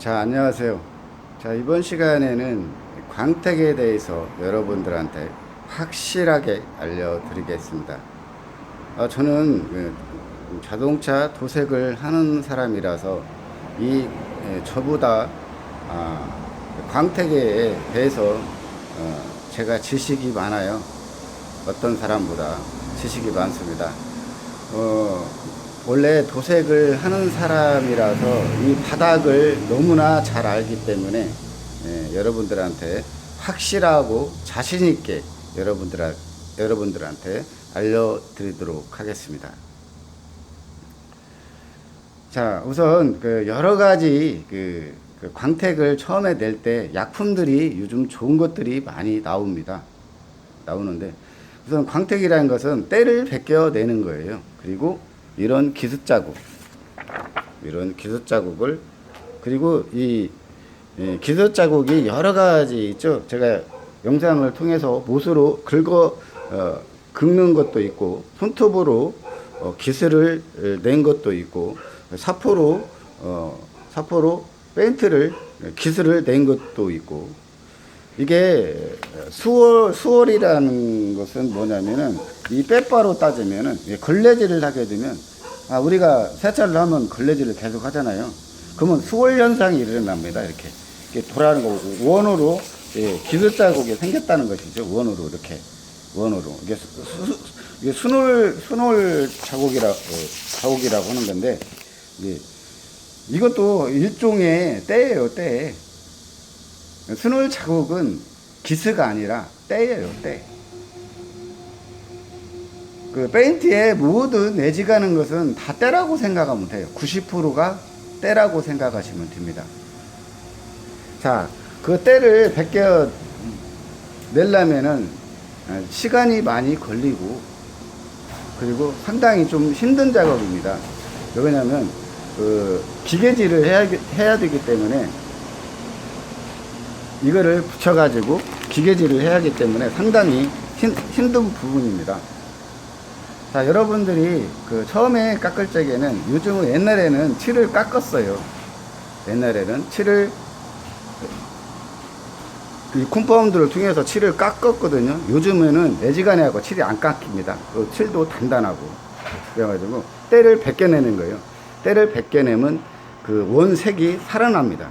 자, 안녕하세요. 자, 이번 시간에는 광택에 대해서 여러분들한테 확실하게 알려드리겠습니다. 어, 저는 그 자동차 도색을 하는 사람이라서 이 에, 저보다 아, 광택에 대해서 어, 제가 지식이 많아요. 어떤 사람보다 지식이 많습니다. 어, 원래 도색을 하는 사람이라서 이 바닥을 너무나 잘 알기 때문에 예, 여러분들한테 확실하고 자신 있게 여러분들, 여러분들한테 알려드리도록 하겠습니다. 자, 우선 그 여러 가지 그, 그 광택을 처음에 낼 때 약품들이 요즘 좋은 것들이 많이 나옵니다. 나오는데 우선 광택이라는 것은 때를 벗겨내는 거예요. 그리고 이런 기습 자국, 이런 기습 자국을 그리고 이, 이 기습 자국이 여러 가지 있죠. 제가 영상을 통해서 못으로 긁어 어, 긁는 것도 있고 손톱으로 어, 기스를 어, 낸 것도 있고 사포로 어, 사포로 페인트를 기스를 낸 것도 있고 이게 수월 수월이라는 것은 뭐냐면은 이 빼바로 따지면은 이 걸레질을 하게 되면 아 우리가 세차를 하면 걸레질을 계속 하잖아요. 그러면 수월 현상이 일어납니다. 이렇게 이렇게 돌아가는 거 원으로 예, 기술 자국이 생겼다는 것이죠. 원으로 이렇게 원으로 이게 수, 수, 이게 순월 순월 자국이라 어, 자국이라고 하는 건데 이게 이것도 일종의 때예요. 때. 순월 자국은 기스가 아니라 때예요, 때. 그 페인트에 모든 내지 가는 것은 다 때라고 생각하면 돼요. 90%가 때라고 생각하시면 됩니다. 자, 그 때를 벗겨 내려면은 시간이 많이 걸리고 그리고 상당히 좀 힘든 작업입니다. 왜냐면 그 기계질을 해야, 해야 되기 때문에 이거를 붙여가지고 기계질을 해야 하기 때문에 상당히 힘, 힘든 부분입니다. 자, 여러분들이 그 처음에 깎을 적에는 요즘은 옛날에는 칠을 깎았어요. 옛날에는 칠을 이 콤파운드를 통해서 칠을 깎았거든요. 요즘에는 내지간에 하고 칠이 안 깎입니다. 그 칠도 단단하고. 그래가지고 때를 벗겨내는 거예요. 때를 벗겨내면 그 원색이 살아납니다.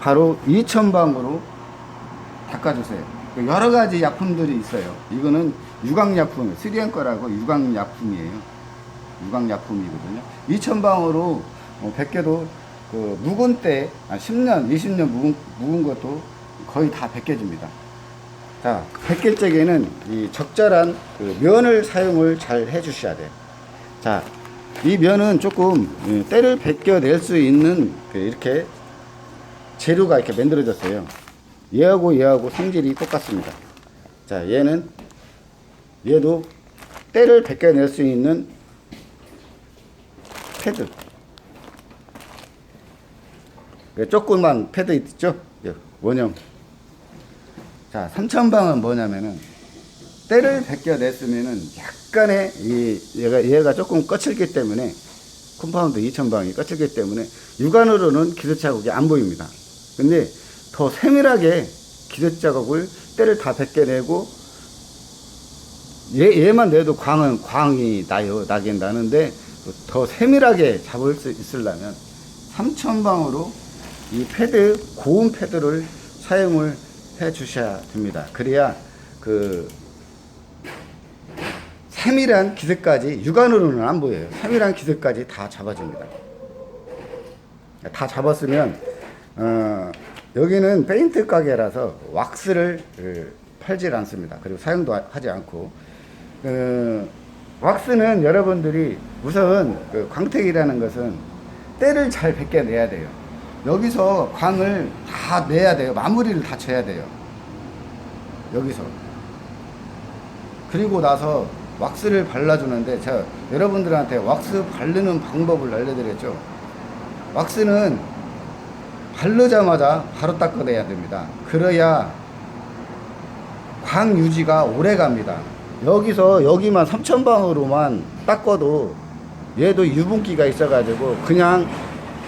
바로 2,000방으로 닦아주세요. 그 여러 가지 약품들이 있어요. 이거는 유광약품, 쓰리엔 거라고 유광약품이에요. 유광약품이거든요. 2,000방으로 뭐 100개도 그 묵은 때, 한 10년, 20년 묵은, 묵은 것도 거의 다 벗겨집니다. 자, 적에는 이 적절한 그 면을 사용을 잘 해주셔야 돼요. 자, 이 면은 조금 예, 때를 벗겨낼 수 있는 그 이렇게 재료가 이렇게 만들어졌어요. 얘하고 얘하고 성질이 똑같습니다. 자, 얘는 얘도 때를 벗겨낼 수 있는 패드. 그 조그만 패드 있죠? 예, 원형. 자, 3000방은 뭐냐면은 때를 벗겨냈으면은 약간의 이 얘가 얘가 조금 거칠기 때문에 컴파운드 2000방이 거칠기 때문에 육안으로는 기술 자국이 안 보입니다. 근데 더 세밀하게 기술 자국을 때를 다 벗겨내고 얘, 얘만 내도 광은 광이 나요 나긴 나는데 더 세밀하게 잡을 수 있으려면 3000방으로 이 패드 고운 패드를 사용을 해 주셔야 됩니다. 그래야 그 세밀한 기색까지 육안으로는 안 보여요. 세밀한 기색까지 다 잡아줍니다. 다 잡았으면 어, 여기는 페인트 가게라서 왁스를 그, 팔질 않습니다. 그리고 사용도 하- 하지 않고 그, 왁스는 여러분들이 우선 그 광택이라는 것은 때를 잘 벗겨내야 돼요. 여기서 광을 다 내야 돼요. 마무리를 다 쳐야 돼요. 여기서. 그리고 나서 왁스를 발라주는데 제가 여러분들한테 왁스 바르는 방법을 알려드렸죠. 왁스는 바르자마자 바로 닦아내야 됩니다. 그래야 광 유지가 오래 갑니다. 여기서 여기만 3,000방으로만 닦아도 얘도 유분기가 있어가지고 그냥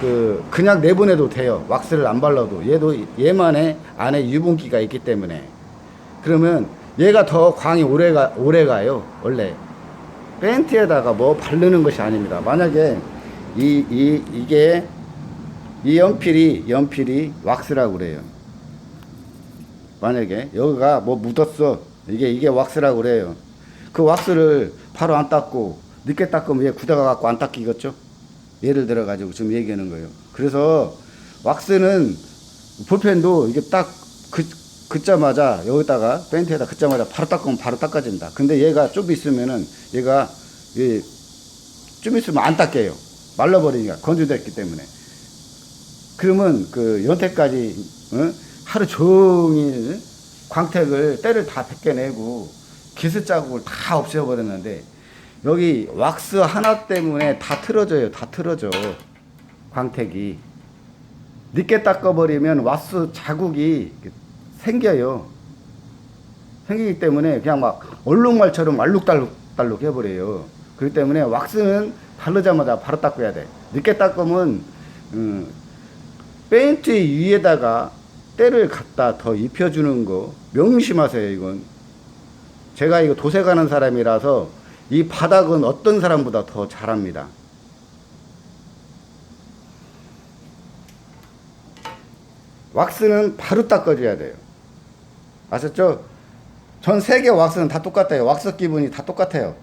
그 그냥 내보내도 돼요. 왁스를 안 발라도 얘도 얘만의 안에 유분기가 있기 때문에 그러면 얘가 더 광이 오래가 오래가요. 원래 팬티에다가 뭐 바르는 것이 아닙니다. 만약에 이 이 이게 이 연필이 연필이 왁스라고 그래요. 만약에 여기가 뭐 묻었어. 이게 이게 왁스라고 그래요. 그 왁스를 바로 안 닦고 늦게 닦으면 얘 굳어가 갖고 안 닦이겠죠? 예를 들어 가지고 지금 얘기하는 거예요. 그래서 왁스는 볼펜도 이게 딱 그, 긋자마자 여기다가 펜트에다 긋자마자 바로 닦으면 바로 닦아진다. 근데 얘가 좀 있으면은 얘가 이, 좀 있으면 안 닦여요. 말라버리니까 건조됐기 때문에. 그러면 그 연태까지 어? 하루 종일 광택을 때를 다 벗겨내고 기스 자국을 다 없애버렸는데 여기 왁스 하나 때문에 다 틀어져요. 다 틀어져. 광택이. 늦게 닦아버리면 왁스 자국이 생겨요. 생기기 때문에 그냥 막 얼룩말처럼 알룩달룩달룩 해버려요. 그렇기 때문에 왁스는 바르자마자 바로 닦아야 돼. 늦게 닦으면 음, 페인트 위에다가 때를 갖다 더 입혀주는 거 명심하세요 이건. 제가 이거 도색 하는 사람이라서 이 바닥은 어떤 사람보다 더 잘합니다. 왁스는 바로 닦아줘야 돼요. 아셨죠? 전 세계 왁스는 다 똑같아요. 왁스 기분이 다 똑같아요.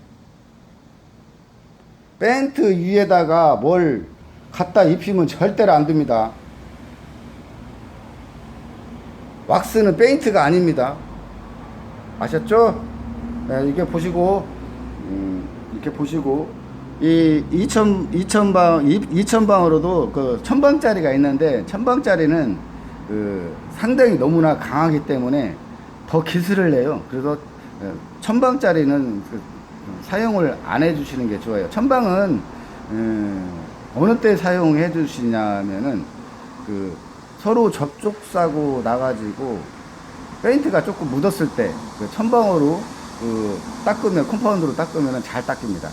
펜트 위에다가 뭘 갖다 입히면 절대로 안 됩니다. 왁스는 페인트가 아닙니다. 아셨죠? 네, 이게 보시고 음, 이렇게 보시고 이 2천 2천 방 2천 방으로도 그 천방짜리가 있는데 천방짜리는 그 상당히 너무나 강하기 때문에 더 기술을 내요. 그래서 어, 천방짜리는 그 사용을 안 해주시는 게 좋아요. 천방은 음, 어느 때 사용해 주시냐면은 그 서로 접촉사고 나가지고 페인트가 조금 묻었을 때 그 천방으로 그 닦으면 컴파운드로 닦으면 잘 닦입니다.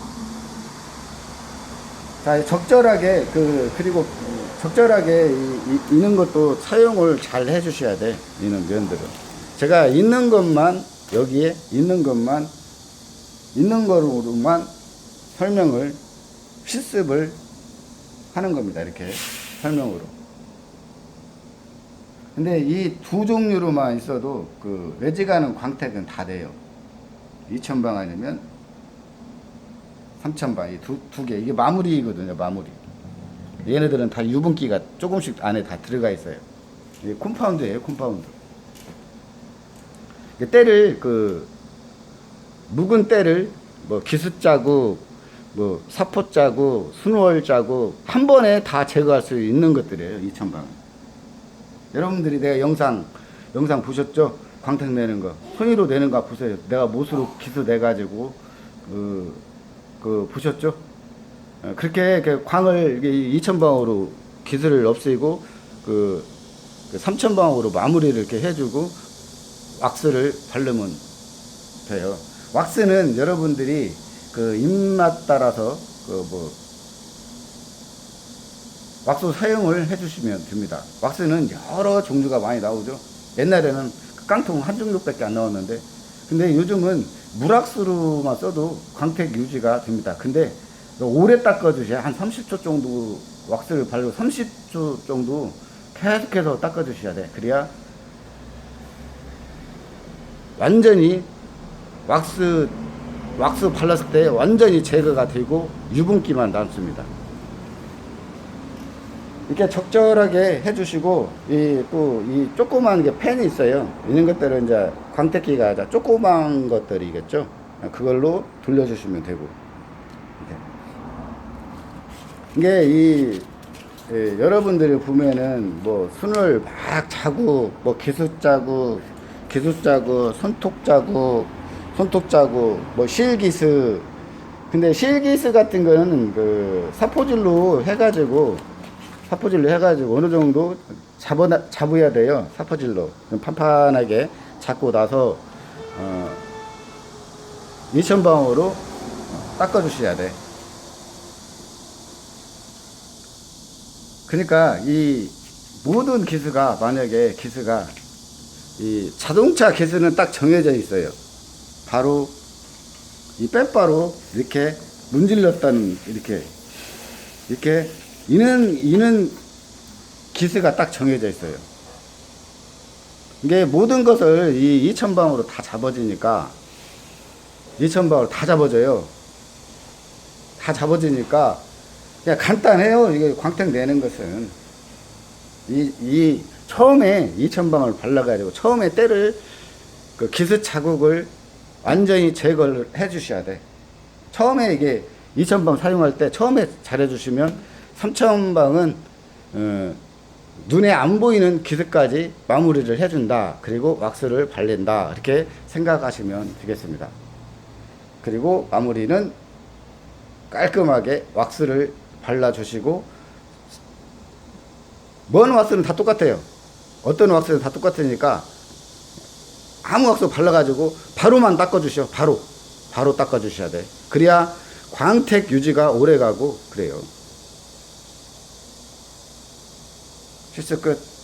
자 적절하게 그 그리고 적절하게 있는 것도 사용을 잘 해주셔야 돼 이는 면들은 제가 있는 것만 여기에 있는 것만 있는 거로만 설명을 실습을 하는 겁니다 이렇게 설명으로 근데 이 두 종류로만 있어도 그 외지가는 광택은 다 돼요. 2,000방 아니면 3,000방 이 두 두 개. 이게 마무리거든요 마무리. 얘네들은 다 유분기가 조금씩 안에 다 들어가 있어요. 이게 콤파운드예요 콤파운드. 이게 때를 그 묵은 때를 뭐 기스 자국 뭐 사포 자국 순월 자국 한 번에 다 제거할 수 있는 것들이에요 2,000방 여러분들이 내가 영상 영상 보셨죠? 광택 내는 거 손으로 내는 거 보세요. 내가 못으로 기수 내 가지고 그, 그 보셨죠? 어, 그렇게 그 광을 2,000방으로 기술을 없애고 그, 그 3,000방으로 마무리를 이렇게 해주고 왁스를 바르면 돼요. 왁스는 여러분들이 그 입맛 따라서 그뭐 왁스 사용을 해주시면 됩니다. 왁스는 여러 종류가 많이 나오죠. 옛날에는 깡통 한 종류밖에 안 나왔는데, 근데 요즘은 물왁스로만 써도 광택 유지가 됩니다. 근데 오래 닦아주셔야 한 30초 정도 왁스를 바르고 30초 정도 계속해서 닦아주셔야 돼. 그래야 완전히 왁스 왁스 발랐을 때 완전히 제거가 되고 유분기만 남습니다. 이렇게 적절하게 해주시고 이 또 이 조그만 게 펜이 있어요. 이런 것들은 이제 광택기가 아주 조그만 것들이겠죠. 그걸로 돌려주시면 되고 이게 이 예, 여러분들이 보면은 뭐 순을 막 자국, 뭐 기수 자국, 기수 자국, 손톱 자국, 손톱 자국, 뭐 실기스. 근데 실기스 같은 거는 그 사포질로 해가지고 사포질로 해가지고 어느 정도 잡아, 잡아야 돼요. 사포질로. 판판하게 잡고 나서, 어, 2,000방으로 닦아주셔야 돼. 그러니까 이 모든 기스가 만약에 기스가 이 자동차 기스는 딱 정해져 있어요. 바로 이 빼바로 이렇게 문질렀던 이렇게 이렇게 이는 이는 기스가 딱 정해져 있어요. 이게 모든 것을 이 2천방으로 다 잡아지니까 2천방으로 다 잡아져요. 다 잡아지니까 그냥 간단해요. 이게 광택 내는 것은 이, 이 처음에 2천방을 발라가지고 처음에 때를 그 기스 자국을 완전히 제거를 해 주셔야 돼. 처음에 이게 2천방 사용할 때 처음에 잘해 주시면 3천방은 어, 눈에 안 보이는 기스까지 마무리를 해준다. 그리고 왁스를 발린다. 이렇게 생각하시면 되겠습니다. 그리고 마무리는 깔끔하게 왁스를 발라주시고 먼 왁스는 다 똑같아요. 어떤 왁스는 다 똑같으니까 아무 왁스 발라가지고 바로만 닦아주셔. 바로 바로 닦아주셔야 돼. 그래야 광택 유지가 오래 가고 그래요. 실습 끝.